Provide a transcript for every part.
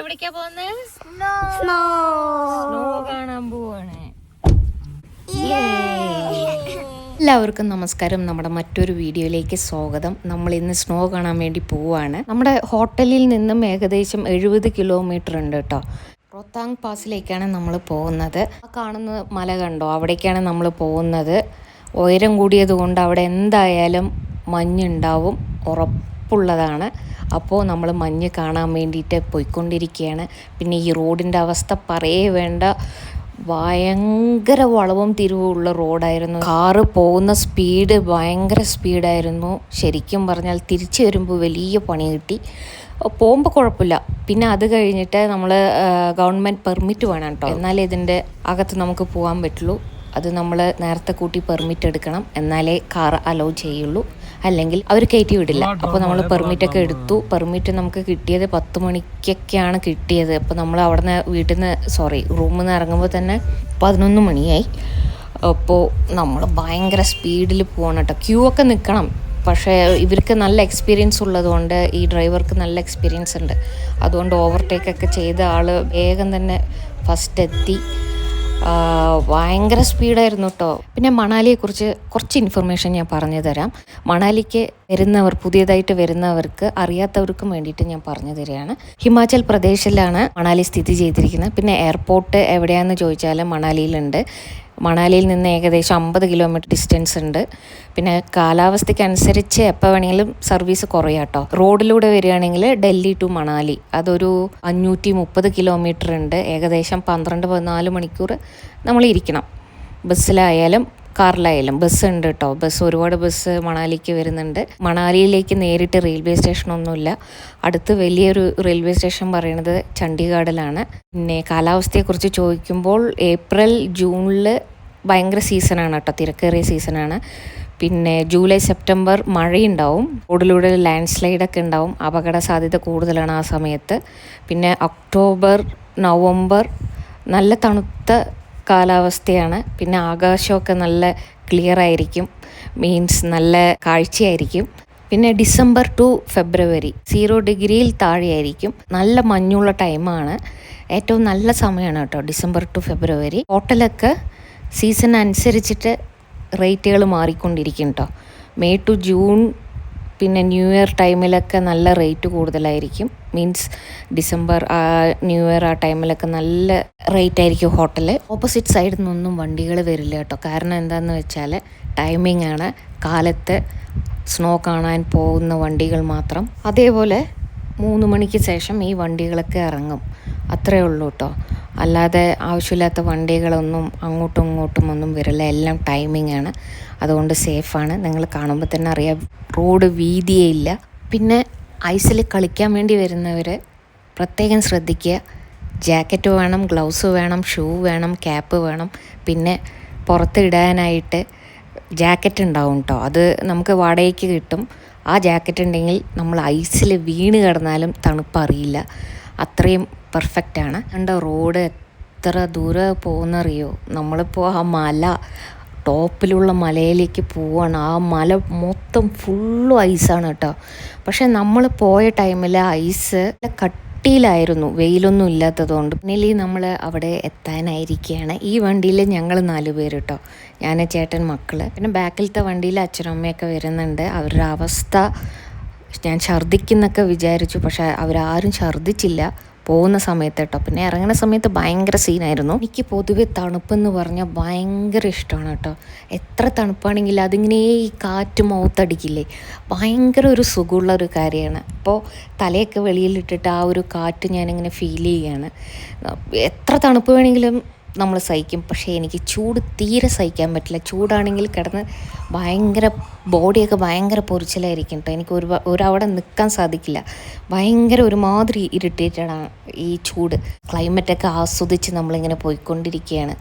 എവിടേക്കാ പോകുന്നത് snow snow കാണാൻ പോവാണ്. എല്ലാവർക്കും നമസ്കാരം. നമ്മുടെ മറ്റൊരു വീഡിയോയിലേക്ക് സ്വാഗതം. നമ്മൾ ഇന്ന് സ്നോ കാണാൻ വേണ്ടി പോവാണ്. നമ്മുടെ ഹോട്ടലിൽ നിന്നും ഏകദേശം എഴുപത് കിലോമീറ്റർ ഉണ്ട് കേട്ടോ. റൊത്താങ് പാസിലേക്കാണ് നമ്മൾ പോകുന്നത്. ആ കാണുന്ന മല കണ്ടോ? അവിടേക്കാണ് നമ്മൾ പോകുന്നത്. ഉയരം കൂടിയത് കൊണ്ട് അവിടെ എന്തായാലും മഞ്ഞുണ്ടാവും. ഉറപ്പുള്ളതാണ്. അപ്പോൾ നമ്മൾ മഞ്ഞ് കാണാൻ വേണ്ടിയിട്ട് പോയിക്കൊണ്ടിരിക്കുകയാണ് പിന്നെ ഈ റോഡിന്റെ അവസ്ഥ പറയേ വേണ്ട. ഭയങ്കര വളവും തിരിവുമുള്ള റോഡായിരുന്നു. കാറ് പോകുന്ന സ്പീഡ് ഭയങ്കര സ്പീഡായിരുന്നു. ശരിക്കും പറഞ്ഞാൽ തിരിച്ചു വരുമ്പോൾ വലിയ പണി കിട്ടി. പോകുമ്പോൾ കുഴപ്പമില്ല. പിന്നെ അത് കഴിഞ്ഞിട്ട് നമ്മൾ ഗവൺമെന്റ് പെർമിറ്റ് വേണം കേട്ടോ എന്നാലേ ഇതിന്റെ അകത്ത് നമുക്ക് പോകാൻ പറ്റുള്ളൂ. അത് നമ്മൾ നേരത്തെ കൂട്ടി പെർമിറ്റ് എടുക്കണം. എന്നാലേ കാർ അലോ ചെയ്യുള്ളൂ. അല്ലെങ്കിൽ അവർ കയറ്റി വിടില്ല. അപ്പോൾ നമ്മൾ പെർമിറ്റ് ഒക്കെ എടുത്തു. പെർമിറ്റ് നമുക്ക് കിട്ടിയത് പത്ത് മണിക്കൊക്കെയാണ് കിട്ടിയത്. അപ്പോൾ നമ്മൾ അവിടെ നിന്ന് വീട്ടിൽ നിന്ന് സോറി റൂമിൽ നിന്ന് ഇറങ്ങുമ്പോൾ തന്നെ പതിനൊന്ന് മണിയായി. അപ്പോൾ നമ്മൾ ഭയങ്കര സ്പീഡിൽ പോകണം കേട്ടോ ക്യൂ ഒക്കെ നിൽക്കണം പക്ഷേ ഇവർക്ക് നല്ല എക്സ്പീരിയൻസ് ഉള്ളതുകൊണ്ട് ഈ ഡ്രൈവർക്ക് നല്ല എക്സ്പീരിയൻസ് ഉണ്ട്. അതുകൊണ്ട് ഓവർടേക്ക് ഒക്കെ ചെയ്ത ആൾ വേഗം തന്നെ ഫസ്റ്റ് എത്തി. ഭയങ്കര സ്പീഡായിരുന്നു കേട്ടോ പിന്നെ മണാലിയെക്കുറിച്ച് കുറച്ച് ഇൻഫർമേഷൻ ഞാൻ പറഞ്ഞു തരാം മണാലിക്ക് വരുന്നവർ പുതിയതായിട്ട് വരുന്നവർക്ക് അറിയാത്തവർക്കും വേണ്ടിയിട്ട് ഞാൻ പറഞ്ഞു തരികയാണ് ഹിമാചൽ പ്രദേശിലാണ് മണാലി സ്ഥിതി ചെയ്തിരിക്കുന്നത്. പിന്നെ എയർപോർട്ട് എവിടെയാണെന്ന് ചോദിച്ചാൽ മണാലിയിലുണ്ട്. മണാലിയിൽ നിന്ന് ഏകദേശം അമ്പത് കിലോമീറ്റർ ഡിസ്റ്റൻസ് ഉണ്ട്. പിന്നെ കാലാവസ്ഥയ്ക്കനുസരിച്ച് എപ്പോൾ വേണമെങ്കിലും സർവീസ് കുറയാം കേട്ടോ റോഡിലൂടെ വരികയാണെങ്കിൽ ഡൽഹി ടു മണാലി. അതൊരു അഞ്ഞൂറ്റി മുപ്പത് കിലോമീറ്റർ ഉണ്ട്. ഏകദേശം പന്ത്രണ്ട് പതിനാല് മണിക്കൂർ നമ്മൾ ഇരിക്കണം. ബസ്സിലായാലും കാറിലായാലും. ബസ് ഉണ്ട് കേട്ടോ ബസ് ഒരുപാട് ബസ് മണാലിക്ക് വരുന്നുണ്ട്. മണാലിയിലേക്ക് നേരിട്ട് റെയിൽവേ സ്റ്റേഷനൊന്നുമില്ല അടുത്ത് വലിയൊരു റെയിൽവേ സ്റ്റേഷൻ പറയുന്നത് ചണ്ഡീഗഡിലാണ്. പിന്നെ കാലാവസ്ഥയെക്കുറിച്ച് ചോദിക്കുമ്പോൾ ഏപ്രിൽ ജൂണിൽ ഭയങ്കര സീസണാണ് കേട്ടോ തിരക്കേറിയ സീസണാണ്. പിന്നെ ജൂലൈ സെപ്റ്റംബർ മഴയുണ്ടാവും. റോഡിലൂടെ ലാൻഡ് സ്ലൈഡൊക്കെ ഉണ്ടാവും. അപകട സാധ്യത കൂടുതലാണ് ആ സമയത്ത്. പിന്നെ ഒക്ടോബർ നവംബർ നല്ല തണുത്ത കാലാവസ്ഥയാണ്. പിന്നെ ആകാശമൊക്കെ നല്ല ക്ലിയർ ആയിരിക്കും മീൻസ് നല്ല കാഴ്ചയായിരിക്കും. പിന്നെ ഡിസംബർ ടു ഫെബ്രുവരി സീറോ ഡിഗ്രിയിൽ താഴെയായിരിക്കും. നല്ല മഞ്ഞുള്ള ടൈമാണ്. ഏറ്റവും നല്ല സമയമാണ് കേട്ടോ ഡിസംബർ ടു ഫെബ്രുവരി. ഹോട്ടലൊക്കെ സീസൺ അനുസരിച്ചിട്ട് റേറ്റുകൾ മാറിക്കൊണ്ടിരിക്കും കേട്ടോ മെയ് ടു ജൂൺ പിന്നെ ന്യൂ ഇയർ ടൈമിലൊക്കെ നല്ല റേറ്റ് കൂടുതലായിരിക്കും. മീൻസ് ഡിസംബർ ആ ന്യൂ ഇയർ ആ ടൈമിലൊക്കെ നല്ല റേറ്റ് ആയിരിക്കും ഹോട്ടൽ ഓപ്പോസിറ്റ് സൈഡിൽ നിന്നൊന്നും വണ്ടികൾ വരില്ല കേട്ടോ കാരണം എന്താണെന്ന് വെച്ചാൽ ടൈമിംഗ് ആണ്. കാലത്ത് സ്നോ കാണാൻ പോകുന്ന വണ്ടികൾ മാത്രം. അതേപോലെ മൂന്ന് മണിക്ക് ശേഷം ഈ വണ്ടികളൊക്കെ ഇറങ്ങും. അത്രയേ ഉള്ളൂ കേട്ടോ അല്ലാതെ ആവശ്യമില്ലാത്ത വണ്ടികളൊന്നും അങ്ങോട്ടും ഇങ്ങോട്ടും ഒന്നും വരില്ല. എല്ലാം ടൈമിംഗ് ആണ്. അതുകൊണ്ട് സേഫാണ് നിങ്ങൾ കാണുമ്പോൾ തന്നെ അറിയാം. റോഡ് വീതിയേ ഇല്ല. പിന്നെ ഐസിൽ കളിക്കാൻ വേണ്ടി വരുന്നവർ പ്രത്യേകം ശ്രദ്ധിക്കുക. ജാക്കറ്റ് വേണം ഗ്ലൗസ് വേണം ഷൂ വേണം ക്യാപ്പ് വേണം. പിന്നെ പുറത്ത് ഇടാനായിട്ട് ജാക്കറ്റ് ഉണ്ടാവും കേട്ടോ അത് നമുക്ക് വാടകയ്ക്ക് കിട്ടും. ആ ജാക്കറ്റ് ഉണ്ടെങ്കിൽ നമ്മൾ ഐസിൽ വീണ് കിടന്നാലും തണുപ്പറിയില്ല അത്രയും പെർഫെക്റ്റാണ് കണ്ട റോഡ് എത്ര ദൂരെ പോകുന്നറിയോ? നമ്മളിപ്പോൾ ആ മല ടോപ്പിലുള്ള മലയിലേക്ക് പോവാണ്. ആ മല മൊത്തം ഫുള്ളും ഐസാണ് കേട്ടോ. പക്ഷെ നമ്മൾ പോയ ടൈമിൽ ഐസ് കട്ടിയിലായിരുന്നു. വെയിലൊന്നും ഇല്ലാത്തതുകൊണ്ട്. പിന്നിൽ നമ്മൾ അവിടെ എത്താനായിരിക്കുകയാണ് ഈ വണ്ടിയിൽ ഞങ്ങൾ നാല് പേര് കേട്ടോ. ഞാൻ ചേട്ടൻ മക്കൾ. പിന്നെ ബാക്കിലത്തെ വണ്ടിയിൽ അച്ഛനും അമ്മയൊക്കെ വരുന്നുണ്ട്. അവരുടെ അവസ്ഥ ഞാൻ ഛർദ്ദിക്കുന്നൊക്കെ വിചാരിച്ചു. പക്ഷെ അവരാരും ഛർദ്ദിച്ചില്ല. പോകുന്ന സമയത്ത് കേട്ടോ. പിന്നെ ഇറങ്ങുന്ന സമയത്ത് ഭയങ്കര സീനായിരുന്നു. എനിക്ക് പൊതുവെ തണുപ്പെന്ന് പറഞ്ഞാൽ ഭയങ്കര ഇഷ്ടമാണ് കേട്ടോ. എത്ര തണുപ്പാണെങ്കിലും അതിങ്ങനെ ഈ കാറ്റ് മൗത്തടിക്കില്ലേ? ഭയങ്കര ഒരു സുഖമുള്ള ഒരു കാര്യമാണ്. അപ്പോൾ തലയൊക്കെ വെളിയിലിട്ടിട്ട് ആ ഒരു കാറ്റ് ഞാനിങ്ങനെ ഫീൽ ചെയ്യുകയാണ് എത്ര തണുപ്പ് വേണമെങ്കിലും നമ്മൾ സഹിക്കും. പക്ഷേ എനിക്ക് ചൂട് തീരെ സഹിക്കാൻ പറ്റില്ല. ചൂടാണെങ്കിൽ കിടന്ന് ഭയങ്കര ബോഡിയൊക്കെ ഭയങ്കര പൊറിച്ചിലായിരിക്കും കേട്ടോ എനിക്ക് ഒരു ഒരവിടെ നിൽക്കാൻ സാധിക്കില്ല. ഭയങ്കര ഒരുമാതിരി ഇറിറ്റേറ്റഡാണ് ഈ ചൂട്. ക്ലൈമറ്റൊക്കെ ആസ്വദിച്ച് നമ്മളിങ്ങനെ പോയിക്കൊണ്ടിരിക്കുകയാണ്.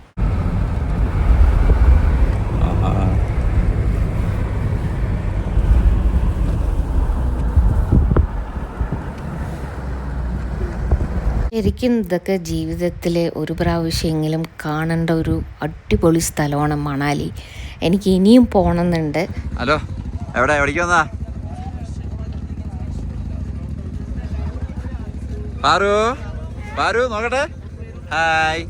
ശരിക്കും ഇതൊക്കെ ജീവിതത്തിൽ ഒരു പ്രാവശ്യമെങ്കിലും കാണേണ്ട ഒരു അടിപൊളി സ്ഥലമാണ് മണാലി. എനിക്ക് ഇനിയും പോകണമെന്നുണ്ട് ഹലോ എവിടെ? എവിടേക്ക് വന്നാ? പാറു? പാരു നോക്കട്ടെ. ഹായ്.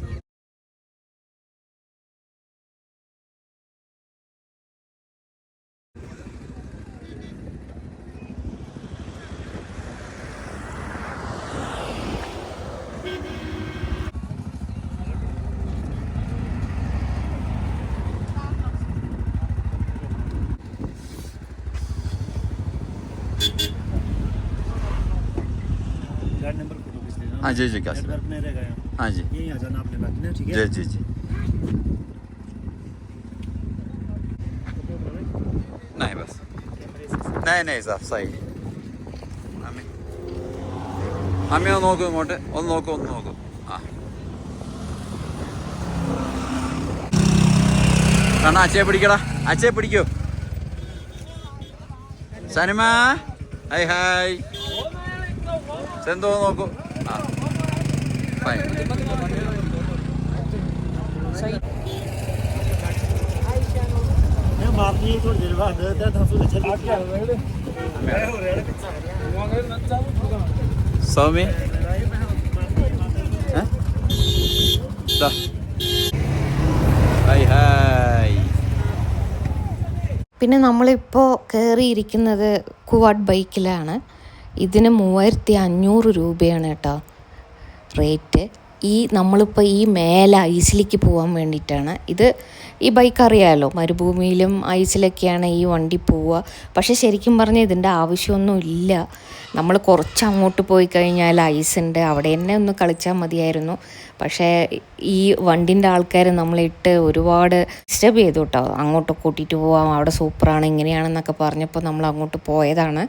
हाँ जी जी क्या नेटवर्क में रहेगा यहाँ हाँ जी यहीं आ जाना आपने बाकी ना ठीक जी है जी जी नहीं बस नहीं नहीं സാർ സൈ അമ്മി അമ്മ ഒന്ന് നോക്കൂ ഇങ്ങോട്ട് ഒന്ന് നോക്കൂ ഒന്ന് നോക്കൂ ആ കണ്ണ അച്ഛയെ പിടിക്കടാ അച്ഛയെ പിടിക്കൂ സനിമ ഹായ് ഹായ് സെന്തോ നോക്കൂ അഭിപ്രായം സൗമ്യ പിന്നെ നമ്മളിപ്പോൾ കയറിയിരിക്കുന്നത് കുവാഡ് ബൈക്കിലാണ്. ഇതിന് മൂവായിരത്തി അഞ്ഞൂറ് രൂപയാണ് കേട്ടോ. റേറ്റ് ഈ നമ്മളിപ്പോൾ ഈ മേല ഐസിലേക്ക് പോകാൻ വേണ്ടിയിട്ടാണ്. ഇത് ഈ ബൈക്ക് അറിയാമല്ലോ മരുഭൂമിയിലും ഐസിലൊക്കെയാണ് ഈ വണ്ടി പോവുക. പക്ഷേ ശരിക്കും പറഞ്ഞാൽ ഇതിന്റെ ആവശ്യമൊന്നുമില്ല. നമ്മൾ കുറച്ച് അങ്ങോട്ട് പോയി കഴിഞ്ഞാൽ ഐസുണ്ട് അവിടെ തന്നെ ഒന്ന് കളിച്ചാൽ മതിയായിരുന്നു. പക്ഷേ ഈ വണ്ടിന്റെ ആൾക്കാർ നമ്മളിട്ട് ഒരുപാട് ഡിസ്റ്റർബ് ചെയ്തു കേട്ടോ. അങ്ങോട്ട് കൂട്ടിയിട്ട് പോവാം അവിടെ സൂപ്പറാണ് ഇങ്ങനെയാണെന്നൊക്കെ പറഞ്ഞപ്പോൾ നമ്മൾ അങ്ങോട്ട് പോയതാണ്.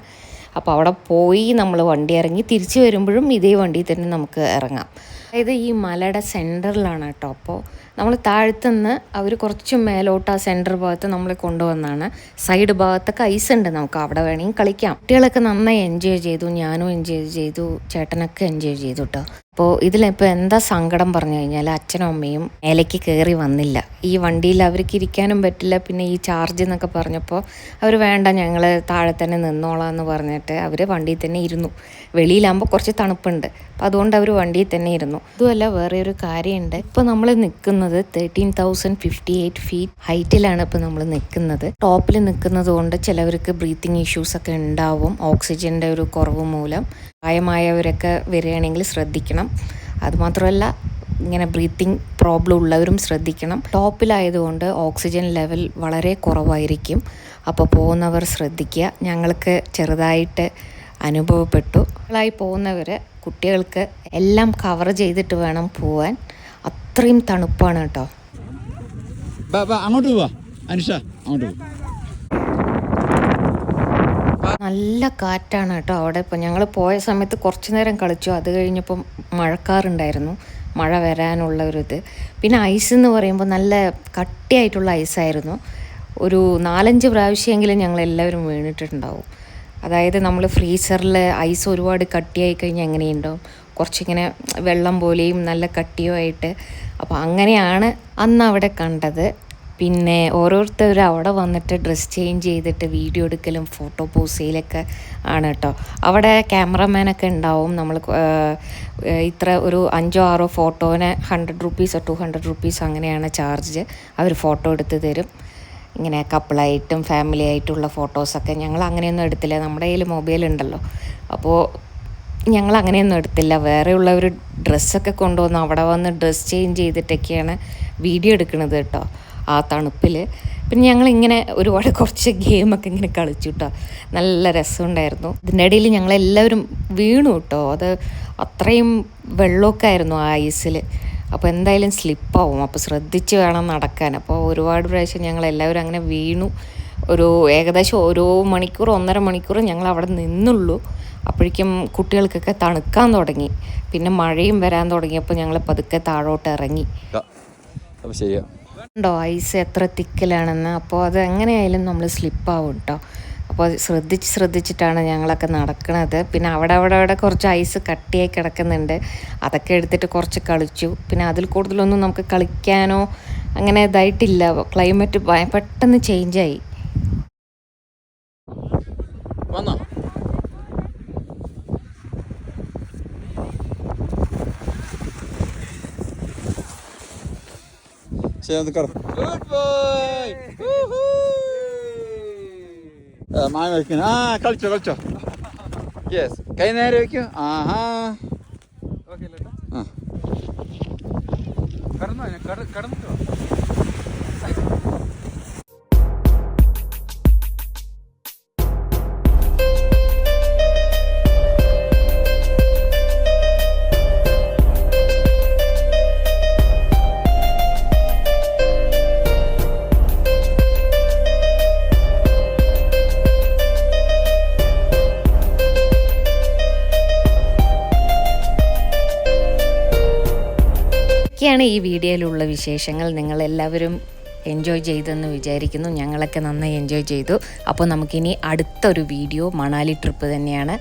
അപ്പോൾ അവിടെ പോയി നമ്മൾ വണ്ടി ഇറങ്ങി തിരിച്ചു വരുമ്പോഴും ഇതേ വണ്ടിയിൽ തന്നെ നമുക്ക് ഇറങ്ങാം. അതായത് ഈ മലയുടെ സെന്ററിലാണ് കേട്ടോ. അപ്പോൾ നമ്മൾ താഴ്ത്തുനിന്ന് അവർ കുറച്ച് മേലോട്ട് ആ സെന്റർ ഭാഗത്ത് നമ്മളെ കൊണ്ടുവന്നാണ്. സൈഡ് ഭാഗത്തൊക്കെ ഐസ് ഉണ്ട് നമുക്ക് അവിടെ വേണമെങ്കിൽ കളിക്കാം. കുട്ടികളൊക്കെ നന്നായി എൻജോയ് ചെയ്തു ഞാനും എൻജോയ് ചെയ്തു ചേട്ടനൊക്കെ എൻജോയ് ചെയ്തു കേട്ടോ. അപ്പോൾ ഇതിലിപ്പോൾ എന്താ സങ്കടം പറഞ്ഞു കഴിഞ്ഞാൽ അച്ഛനും അമ്മയും മേലേക്ക് കയറി വന്നില്ല. ഈ വണ്ടിയിൽ അവർക്ക് ഇരിക്കാനും പറ്റില്ല. പിന്നെ ഈ ചാർജ് എന്നൊക്കെ പറഞ്ഞപ്പോൾ അവർ വേണ്ട ഞങ്ങൾ താഴെ തന്നെ നിന്നോളാം എന്ന് പറഞ്ഞിട്ട് അവർ വണ്ടിയിൽ തന്നെ ഇരുന്നു. വെളിയിലാകുമ്പോൾ കുറച്ച് തണുപ്പുണ്ട്. അപ്പോൾ അതുകൊണ്ട് അവർ വണ്ടിയിൽ തന്നെ ഇരുന്നു. ഇതുമല്ല വേറെ ഒരു കാര്യമുണ്ട് ഇപ്പോൾ നമ്മൾ നിൽക്കുന്നത് thirteen thousand fifty eight feet ഹൈറ്റിലാണ് ഇപ്പോൾ നമ്മൾ നിൽക്കുന്നത് ടോപ്പിൽ നിൽക്കുന്നത് കൊണ്ട് ചിലവർക്ക് ബ്രീത്തിങ് ഇഷ്യൂസ് ഒക്കെ ഉണ്ടാവും. ഓക്സിജന്റെ ഒരു കുറവ് മൂലം. പ്രായമായവരൊക്കെ വരികയാണെങ്കിൽ ശ്രദ്ധിക്കണം. അതുമാത്രമല്ല ഇങ്ങനെ ബ്രീത്തിങ് പ്രോബ്ലം ഉള്ളവരും ശ്രദ്ധിക്കണം. ടോപ്പിലായതുകൊണ്ട് ഓക്സിജൻ ലെവൽ വളരെ കുറവായിരിക്കും. അപ്പോൾ പോകുന്നവർ ശ്രദ്ധിക്കുക. ഞങ്ങൾക്ക് ചെറുതായിട്ട് അനുഭവപ്പെട്ടു. ായി പോകുന്നവർ കുട്ടികൾക്ക് എല്ലാം കവർ ചെയ്തിട്ട് വേണം പോവാൻ. അത്രയും തണുപ്പാണ് കേട്ടോ. അങ്ങോട്ട് പോവാ. അനുഷ അങ്ങോട്ട് പോവാ നല്ല കാറ്റാണ് കേട്ടോ അവിടെ ഇപ്പോൾ ഞങ്ങൾ പോയ സമയത്ത് കുറച്ച് നേരം കളിച്ചു. അത് കഴിഞ്ഞപ്പം മഴക്കാറുണ്ടായിരുന്നു. മഴ വരാനുള്ള ഒരു ഇത്. പിന്നെ ഐസ് എന്ന് പറയുമ്പോൾ നല്ല കട്ടിയായിട്ടുള്ള ഐസായിരുന്നു ഒരു നാലഞ്ച് പ്രാവശ്യമെങ്കിലും ഞങ്ങൾ എല്ലാവരും വീണിട്ടുണ്ടാവും. അതായത് നമ്മൾ ഫ്രീസറിൽ ഐസ് ഒരുപാട് കട്ടിയായി കഴിഞ്ഞാൽ എങ്ങനെയുണ്ടാവും? കുറച്ചിങ്ങനെ വെള്ളം പോലെയും നല്ല കട്ടിയോ ആയിട്ട് അപ്പോൾ അങ്ങനെയാണ് അന്ന് അവിടെ കണ്ടത്. പിന്നെ ഓരോരുത്തരും അവിടെ വന്നിട്ട് ഡ്രസ്സ് ചേഞ്ച് ചെയ്തിട്ട് വീഡിയോ എടുക്കലും ഫോട്ടോ പോസ് ചെയ്യലൊക്കെ ആണ് കേട്ടോ. അവിടെ ക്യാമറമാനൊക്കെ ഉണ്ടാവും. നമ്മൾ ഇത്ര ഒരു അഞ്ചോ ആറോ ഫോട്ടോനെ ഹൺഡ്രഡ് റുപ്പീസോ ടു ഹൺഡ്രഡ് റുപ്പീസ് അങ്ങനെയാണ് ചാർജ് അവർ ഫോട്ടോ എടുത്ത് തരും. ഇങ്ങനെ കപ്പിളായിട്ടും ഫാമിലി ആയിട്ടുള്ള ഫോട്ടോസൊക്കെ ഞങ്ങൾ അങ്ങനെയൊന്നും എടുത്തില്ല. നമ്മുടെ കയ്യിൽ മൊബൈൽ ഉണ്ടല്ലോ. അപ്പോൾ ഞങ്ങൾ അങ്ങനെയൊന്നും എടുത്തില്ല. വേറെയുള്ളവർ ഡ്രസ്സൊക്കെ കൊണ്ടുവന്ന് അവിടെ വന്ന് ഡ്രസ്സ് ചേഞ്ച് ചെയ്തിട്ടൊക്കെയാണ് വീഡിയോ എടുക്കുന്നത് കേട്ടോ. ആ തണുപ്പിൽ പിന്നെ ഞങ്ങളിങ്ങനെ ഒരുപാട് കുറച്ച് ഗെയിമൊക്കെ ഇങ്ങനെ കളിച്ചു കേട്ടോ നല്ല രസമുണ്ടായിരുന്നു. ഇതിന്റെ ഇടയിൽ ഞങ്ങളെല്ലാവരും വീണു കേട്ടോ അത് അത്രയും വെള്ളമൊക്കെ ആയിരുന്നു ആ ഐസിൽ അപ്പോൾ എന്തായാലും സ്ലിപ്പാവും. അപ്പോൾ ശ്രദ്ധിച്ച് വേണം നടക്കാൻ. അപ്പോൾ ഒരുപാട് പ്രാവശ്യം ഞങ്ങളെല്ലാവരും അങ്ങനെ വീണു. ഒരു ഏകദേശം ഓരോ മണിക്കൂർ ഒന്നര മണിക്കൂർ ഞങ്ങൾ അവിടെ നിന്നുള്ളൂ. അപ്പോഴേക്കും കുട്ടികൾക്കൊക്കെ തണുക്കാൻ തുടങ്ങി. പിന്നെ മഴയും വരാൻ തുടങ്ങിയപ്പോൾ ഞങ്ങൾ പതുക്കെ താഴോട്ട് ഇറങ്ങി. അപ്പോൾ ചെയ്യാം ഉണ്ടോ ഐസ് എത്ര തിക്കിലാണെന്ന്. അപ്പോൾ അത് എങ്ങനെയായാലും നമ്മൾ സ്ലിപ്പാവും കേട്ടോ അപ്പോൾ ശ്രദ്ധിച്ച് ശ്രദ്ധിച്ചിട്ടാണ് ഞങ്ങളൊക്കെ നടക്കുന്നത് പിന്നെ അവിടെ അവിടെ അവിടെ കുറച്ച് ഐസ് കട്ടിയായി കിടക്കുന്നുണ്ട്. അതൊക്കെ എടുത്തിട്ട് കുറച്ച് കളിച്ചു. പിന്നെ അതിൽ കൂടുതലൊന്നും നമുക്ക് കളിക്കാനോ അങ്ങനെ ഇതായിട്ടില്ല. ക്ലൈമറ്റ് പെട്ടെന്ന് ചേഞ്ചായി വന്നോ ഗുഡ് ബോയ് മായ വയ്ക്കുന്നു ആ കളിച്ചോ കളിച്ചോ. യെസ് കൈ നേരെ വയ്ക്കൂ ആഹാ. ആ. കടന്നോ കടന്നിട്ടോ? ഒക്കെയാണ് ഈ വീഡിയോയിലുള്ള വിശേഷങ്ങൾ. നിങ്ങളെല്ലാവരും എൻജോയ് ചെയ്തെന്ന് വിചാരിക്കുന്നു. ഞങ്ങളൊക്കെ നന്നായി എൻജോയ് ചെയ്തു. അപ്പോൾ നമുക്കിനി അടുത്തൊരു വീഡിയോ മണാലി ട്രിപ്പ് തന്നെയാണ്.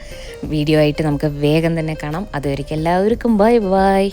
വീഡിയോ ആയിട്ട് നമുക്ക് വേഗം തന്നെ കാണാം. അതുവരെയ്ക്കും എല്ലാവർക്കും ബൈ ബൈ